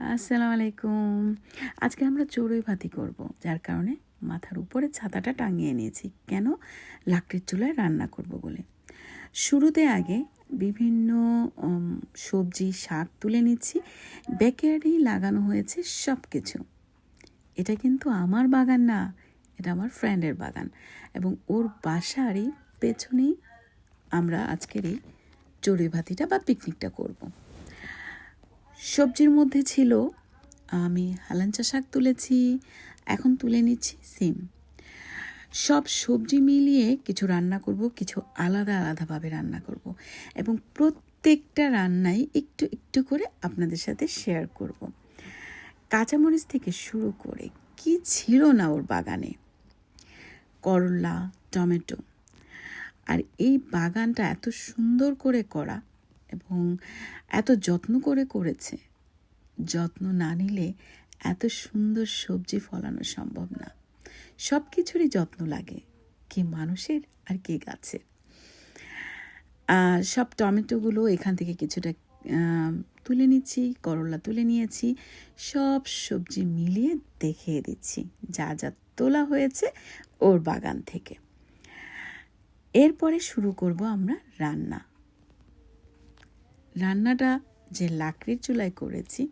আসসালামু আলাইকুম। আজকে আমরা চড়ুই ভাতি করব, যার কারণে মাথার উপরে ছাতাটা টাঙিয়ে নিয়েছি। কেন? লাকড়ির চুলায় রান্না করব বলে। শুরুতে আগে বিভিন্ন সবজি, শাক তুলে নিচ্ছি। ব্যাকেয়ারি লাগানো হয়েছে সব কিছু এটা কিন্তু আমার বাগান না, এটা আমার ফ্রেন্ডের বাগান। এবং ওর বাসারই পেছনেই আমরা আজকের এই চড়ুই ভাতিটা বা পিকনিকটা করব। সবজির মধ্যে ছিল, আমি হালাঞ্চা শাক তুলেছি, এখন তুলে নিচ্ছি সিম। সব সবজি মিলিয়ে কিছু রান্না করব, কিছু আলাদা আলাদাভাবে রান্না করব এবং প্রত্যেকটা রান্নাই একটু একটু করে আপনাদের সাথে শেয়ার করব। কাঁচামরিচ থেকে শুরু করে কি ছিল না ওর বাগানে? করলা, টমেটো। আর এই বাগানটা এত সুন্দর করে করা এবং এত যত্ন করে করেছে। যত্ন না নিলে এত সুন্দর সবজি ফলানো সম্ভব না। সব কিছুরই যত্ন লাগে, কি মানুষের আর কি গাছের। সব টমেটোগুলো এখান থেকে কিছুটা তুলে নিচ্ছি, করলা তুলে নিয়েছি, সব সবজি মিলিয়ে দেখিয়ে দিচ্ছি, যা যা তোলা হয়েছে ওর বাগান থেকে। এরপরে শুরু করব আমরা রান্না। রান্নাটা যে লাকড়ির চুলায় করেছি,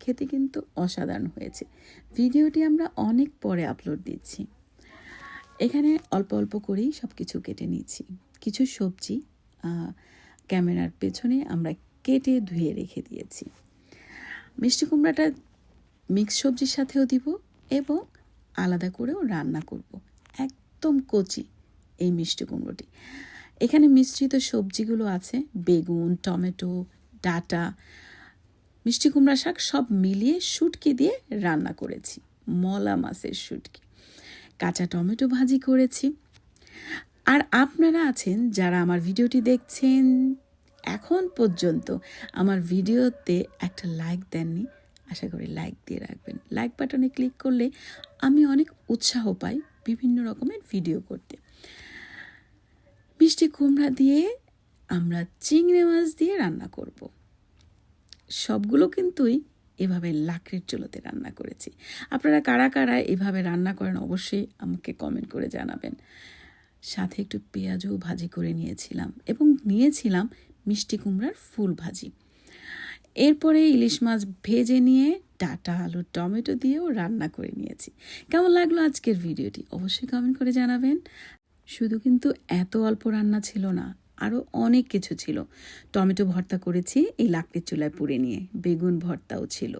খেতে কিন্তু অসাধারণ হয়েছে। ভিডিওটি আমরা অনেক পরে আপলোড দিচ্ছি। এখানে অল্প অল্প করেই সব কিছু কেটে নিচ্ছি। কিছু সবজি ক্যামেরার পেছনে আমরা কেটে ধুয়ে রেখে দিয়েছি। মিষ্টি কুমড়াটা মিক্স সবজির সাথেও দিব এবং আলাদা করেও রান্না করব। একদম কচি এই মিষ্টি কুমড়োটি। এখানে মিশ্রিত সবজিগুলো আছে, বেগুন, টমেটো, ডাটা, মিষ্টি কুমড়া শাক সব মিলিয়ে শুটকি দিয়ে রান্না করেছি, মলা মাছের শুটকি। কাঁচা টমেটো ভাজি করেছি। আর আপনারা আছেন যারা আমার ভিডিওটি দেখছেন, এখন পর্যন্ত আমার ভিডিওতে একটা লাইক দেননি, আশা করি লাইক দিয়ে রাখবেন। লাইক বাটনে ক্লিক করলে আমি অনেক উৎসাহ পাই বিভিন্ন রকমের ভিডিও করতে। মিষ্টি কুমড়া দিয়ে আমরা চিংড়ি মাছ দিয়ে রান্না করব। সবগুলো কিন্তুই এভাবে লাকড়ির চুলোতে রান্না করেছি। আপনারা কারা কারা এভাবে রান্না করেন অবশ্যই আমাকে কমেন্ট করে জানাবেন। সাথে একটু পেঁয়াজও ভাজি করে নিয়েছিলাম এবং নিয়েছিলাম মিষ্টি কুমড়ার ফুল ভাজি। এরপরে ইলিশ মাছ ভেজে নিয়ে ডাটা, আলু, টমেটো দিয়েও রান্না করে নিয়েছি। কেমন লাগল আজকের ভিডিওটি? অবশ্যই কমেন্ট করে জানাবেন। শুধু কিন্তু এত অল্প রান্না ছিল না আরও অনেক কিছু ছিল। টমেটো ভর্তা করেছি, এই লাকড়ির চুলায় পুড়ে নিয়ে, বেগুন ভর্তাও ছিল।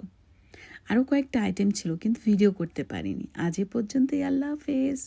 আরও কয়েকটা আইটেম ছিল, কিন্তু ভিডিও করতে পারিনি। আজ এ পর্যন্তই, আল্লাহ হাফেজ।